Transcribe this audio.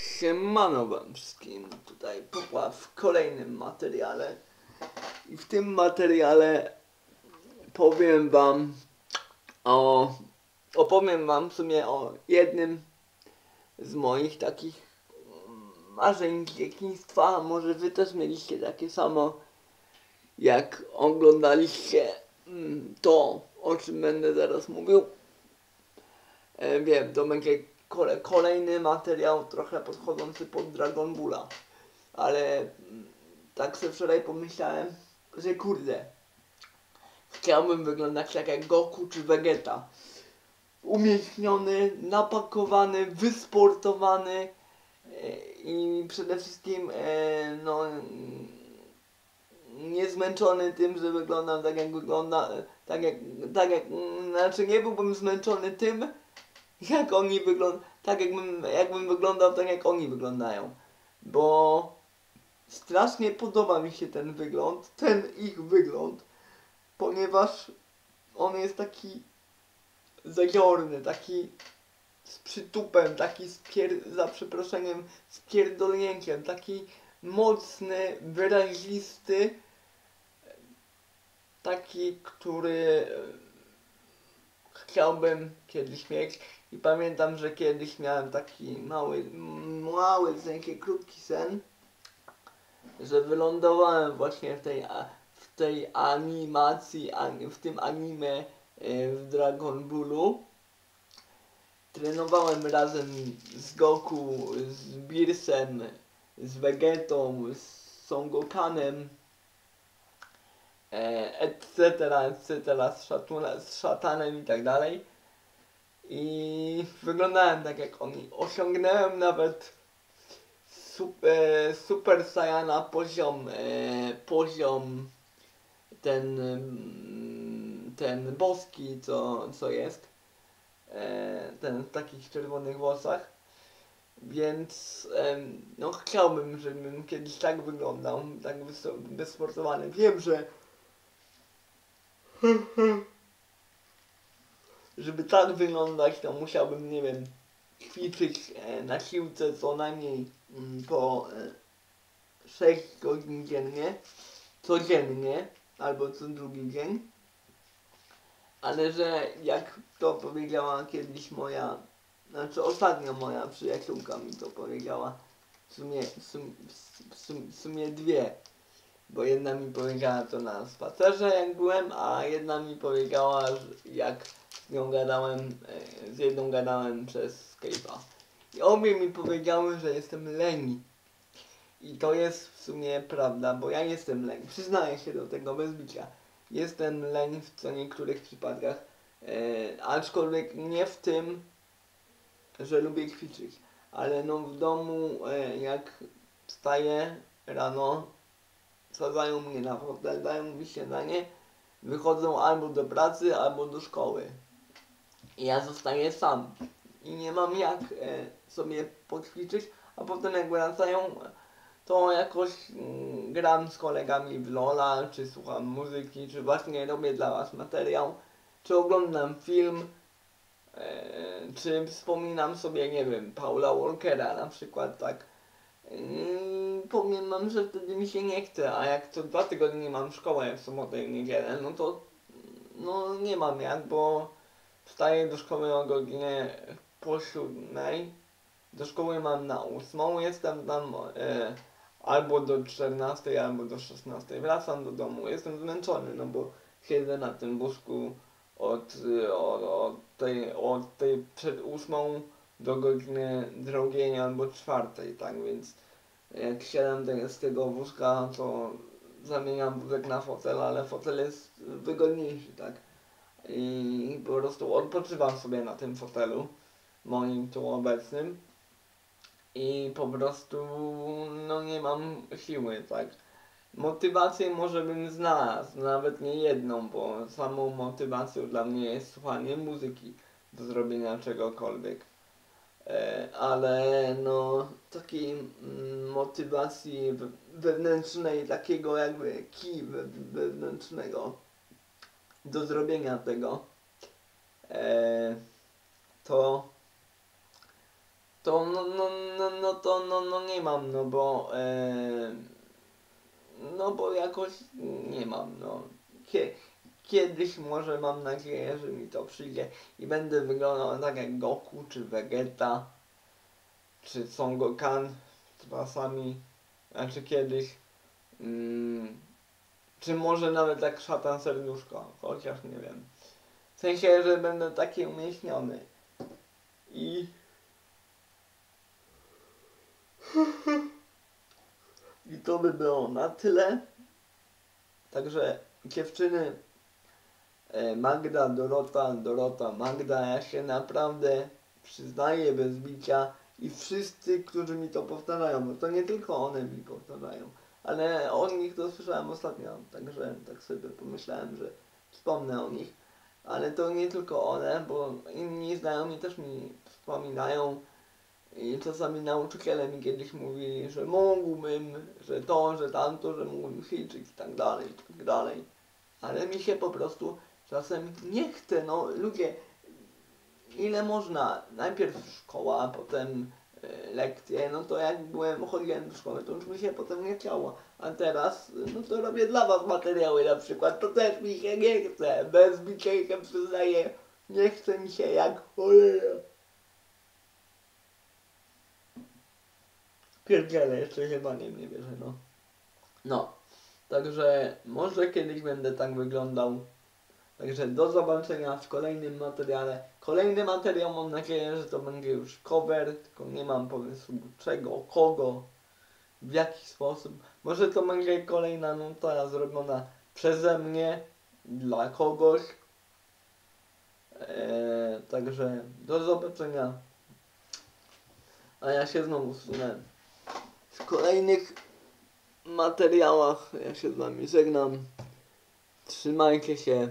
Siemano wam wszystkim, tutaj Popła w kolejnym materiale. I w tym materiale powiem wam o, opowiem wam w sumie o jednym z moich takich marzeń dzieciństwa, może wy też mieliście takie samo jak oglądaliście mm, to, o czym będę zaraz mówił. E, wiem, to będzie kole, kolejny materiał trochę podchodzący pod Dragon Balla. Ale mm, tak sobie wczoraj pomyślałem, że kurde, chciałbym wyglądać tak jak Goku czy Vegeta. Umieśniony, napakowany, wysportowany e, i przede wszystkim e, no mm, niezmęczony tym, że wyglądam tak jak wygląda, tak jak, tak jak, mm, znaczy nie byłbym zmęczony tym, jak oni wyglądają, tak jakbym, jakbym wyglądał tak jak oni wyglądają. Bo strasznie podoba mi się ten wygląd, ten ich wygląd, ponieważ on jest taki zadziorny, taki z przytupem, taki z pier... za przeproszeniem, z pierdolnięciem, taki mocny, wyrazisty, taki, który chciałbym kiedyś mieć i pamiętam, że kiedyś miałem taki mały, mały, w sensie krótki sen, że wylądowałem właśnie w tej, w tej animacji, w tym anime w Dragon Ballu. Trenowałem razem z Goku, z Birsem, z Vegetą, z Son Gokanem, etc., etc., z, z szatanem i tak dalej. I wyglądałem tak jak oni. Osiągnąłem nawet super, super Saiyana poziom, e, poziom ten, ten boski, co, co jest. E, ten w takich czerwonych włosach. Więc e, no chciałbym, żebym kiedyś tak wyglądał, tak wysportowany. Wiem, że żeby tak wyglądać, to musiałbym, nie wiem, ćwiczyć e, na siłce co najmniej mm, po e, 6 godzin dziennie, codziennie, albo co drugi dzień. Ale że jak to powiedziała kiedyś moja, znaczy ostatnio moja przyjaciółka mi to powiedziała, w sumie, w sumie, w sumie, w sumie dwie, bo jedna mi powiedziała to na spacerze jak byłem, a jedna mi powiedziała, jak nią gadałem, e, z jedną gadałem przez Skype'a. I obie mi powiedziały, że jestem leni. I to jest w sumie prawda, bo ja jestem leń. Przyznaję się do tego bez bicia. Jestem leń w co niektórych przypadkach, e, aczkolwiek nie w tym, że lubię ćwiczyć. Ale no w domu, e, jak wstaję rano, sadzają mnie na fotel, dają mi śniadanie, wychodzą albo do pracy, albo do szkoły. I ja zostaję sam. I nie mam jak e, sobie poćwiczyć, a potem jak wracają, to jakoś mm, gram z kolegami w Lola, czy słucham muzyki, czy właśnie robię dla was materiał, czy oglądam film, e, czy wspominam sobie, nie wiem, Paula Walkera na przykład, tak. Yy, powiem wam, że wtedy mi się nie chce, a jak co dwa tygodnie mam szkołę w sobotę i niedzielę, no to no nie mam jak, bo wstaję do szkoły o godzinie po siódmej, do szkoły mam na ósmą, jestem tam e, albo do 14, albo do 16, wracam do domu, jestem zmęczony, no bo siedzę na tym łóżku od, od, od, tej, od tej przed ósmą do godziny drugiej albo czwartej, tak więc jak siadam z tego wózka, to zamieniam wózek na fotel, ale fotel jest wygodniejszy, tak. I po prostu odpoczywam sobie na tym fotelu, moim tu obecnym. I po prostu, no nie mam siły, tak. Motywację może bym znalazł, nawet nie jedną, bo samą motywacją dla mnie jest słuchanie muzyki do zrobienia czegokolwiek. E, ale no takiej mm, motywacji wewnętrznej, takiego jakby key wewnętrznego do zrobienia tego, e, to to no, no, no, no to no, no nie mam, no bo e, no bo jakoś nie mam, no. Kie, kiedyś może mam nadzieję, że mi to przyjdzie i będę wyglądał tak jak Goku, czy Vegeta, czy Son Gokan czasami, znaczy kiedyś. Mm, czy może nawet jak szatan serduszko, chociaż nie wiem. W sensie, że będę taki umieśniony. I... I to by było na tyle. Także dziewczyny e, Magda, Dorota, Dorota, Magda, ja się naprawdę przyznaję bez bicia i wszyscy, którzy mi to powtarzają, bo to nie tylko one mi powtarzają, ale o nich to słyszałem ostatnio, także tak sobie pomyślałem, że wspomnę o nich. Ale to nie tylko one, bo inni znajomi też mi wspominają i czasami nauczyciele mi kiedyś mówili, że mógłbym, że to, że tamto, że mógłbym się liczyć i tak dalej, i tak dalej. Ale mi się po prostu czasem nie chce, no ludzie, ile można, najpierw szkoła, potem lekcje, no to jak byłem, chodziłem do szkoły, to już mi się potem nie chciało. A teraz, no to robię dla was materiały na przykład, to też mi się nie chce, bez się przyznaję, nie chce mi się jak cholera. Pierdziele, jeszcze chyba nie mnie bierze, no. No, także może kiedyś będę tak wyglądał. Także do zobaczenia w kolejnym materiale. Kolejny materiał mam nadzieję, że to będzie już cover, tylko nie mam pomysłu czego, kogo, w jaki sposób. Może to będzie kolejna nuta zrobiona przeze mnie, dla kogoś. Eee, także do zobaczenia. A ja się znowu wsunę w kolejnych materiałach. Ja się z wami żegnam. Trzymajcie się.